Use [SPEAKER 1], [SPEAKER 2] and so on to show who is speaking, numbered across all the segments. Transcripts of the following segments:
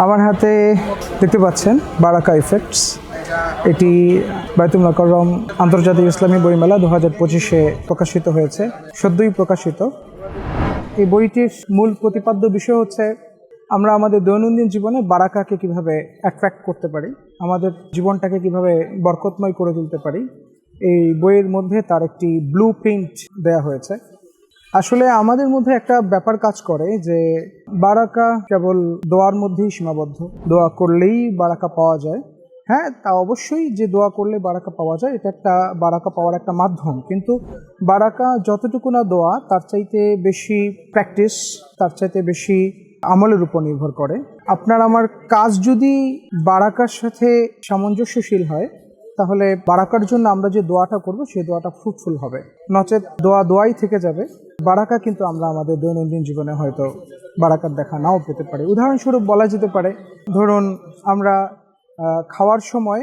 [SPEAKER 1] আমার হাতে দেখতে পাচ্ছেন বারাকা ইফেক্টস এটি বায়তুল মোকাররম আন্তর্জাতিক ইসলামী বইমেলা দু হাজার পঁচিশে প্রকাশিত হয়েছে, সদ্যই প্রকাশিত। এই বইটির মূল প্রতিপাদ্য বিষয় হচ্ছে, আমরা আমাদের দৈনন্দিন জীবনে বারাকাকে কীভাবে অ্যাট্রাক্ট করতে পারি, আমাদের জীবনটাকে কীভাবে বরকতময় করে তুলতে পারি, এই বইয়ের মধ্যে তার একটি ব্লু প্রিন্ট দেওয়া হয়েছে। আসলে আমাদের মধ্যে একটা ব্যাপার কাজ করে যে বারাকা কেবল দোয়ার মধ্যেই সীমাবদ্ধ। দোয়া করলেই বারাকা পাওয়া যায়। হ্যাঁ তা অবশ্যই যে দোয়া করলে বারাকা পাওয়া যায়, এটা একটা বারাকা পাওয়ার একটা মাধ্যম। কিন্তু বারাকা যতটুকু না দোয়া, তার চাইতে বেশি প্র্যাকটিস, তার চাইতে বেশি আমলের উপর নির্ভর করে। আপনার আমার কাজ যদি বারাকার সাথে সামঞ্জস্যশীল হয় তাহলে বারাকার জন্য আমরা যে দোয়াটা করব সেই দোয়াটা ফ্রুটফুল হবে। নচেত দোয়া দোয়াই থেকে যাবে। বারাকা কিন্তু আমরা আমাদের দৈনন্দিন জীবনে হয়তো বারাকার দেখা নাও পেতে পারি। উদাহরণস্বরূপ বলা যেতে পারে, ধরুন আমরা খাওয়ার সময়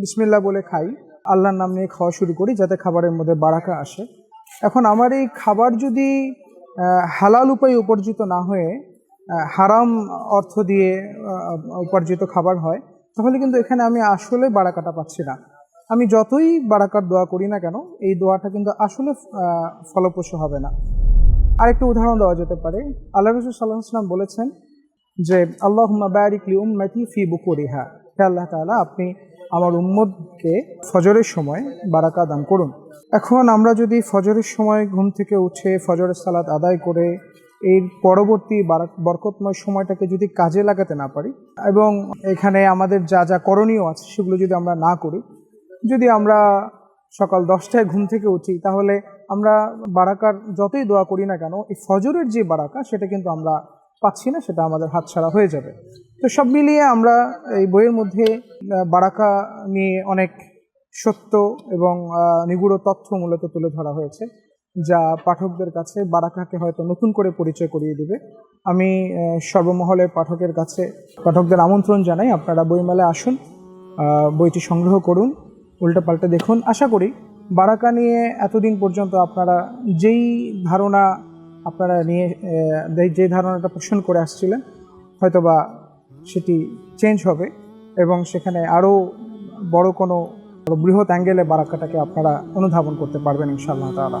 [SPEAKER 1] বিসমিল্লা বলে খাই, আল্লাহর নাম নিয়ে খাওয়া শুরু করি যাতে খাবারের মধ্যে বারাকা আসে। এখন আমার এই খাবার যদি হালাল উপায়ে উপার্জিত না হয়ে হারাম অর্থ দিয়ে উপার্জিত খাবার হয় তাহলে কিন্তু এখানে আমি আসলে বারাকাটা পাচ্ছি না। আমি যতই বারাকার দোয়া করি না কেন, এই দোয়াটা কিন্তু আসলে ফলপ্রসূ হবে না। আরেকটা উদাহরণ দেওয়া যেতে পারে। আল্লাহ রসুল সাল্লাহ সাল্লাম বলেছেন যে আল্লাহ বারিকলি উম্মতি ফি বুকুরিহা। হে আল্লাহ তাআলা, আপনি আমার উম্মদকে ফজরের সময় বারাকা দান করুন। এখন আমরা যদি ফজরের সময় ঘুম থেকে উঠে ফজরের সালাত আদায় করে এর পরবর্তী বারাক বরকতময় সময়টাকে যদি কাজে লাগাতে না পারি এবং এখানে আমাদের যা যা করণীয় আছে সেগুলো যদি আমরা না করি, যদি আমরা সকাল দশটায় ঘুম থেকে উঠি, তাহলে আমরা বারাকার যতই দোয়া করি না কেন, এই ফজরের যে বারাকা সেটা কিন্তু আমরা পাচ্ছি না, সেটা আমাদের হাতছাড়া হয়ে যাবে। তো সব মিলিয়ে আমরা এই বইয়ের মধ্যে বারাকা নিয়ে অনেক সত্য এবং নিগুড় তথ্য মূলত তুলে ধরা হয়েছে। যা পাঠকদের কাছে বারাকাকে হয়তো নতুন করে পরিচয় করিয়ে দিবে। আমি সর্বমহলে পাঠকের কাছে, পাঠকদের আমন্ত্রণ জানাই। আপনারা বইমেলায় আসুন বইটি সংগ্রহ করুন, উল্টাপাল্টা দেখুন। আশা করি বারাকা নিয়ে এতদিন পর্যন্ত আপনারা যেই ধারণা আপনারা নিয়ে যে ধারণাটা পোষণ করে আসছিলেন, হয়তোবা সেটি চেঞ্জ হবে এবং সেখানে আরও বড় কোনো বৃহৎ অ্যাঙ্গেলে বারাকাটাকে আপনারা অনুধাবন করতে পারবেন ইনশাআল্লাহ তাআলা।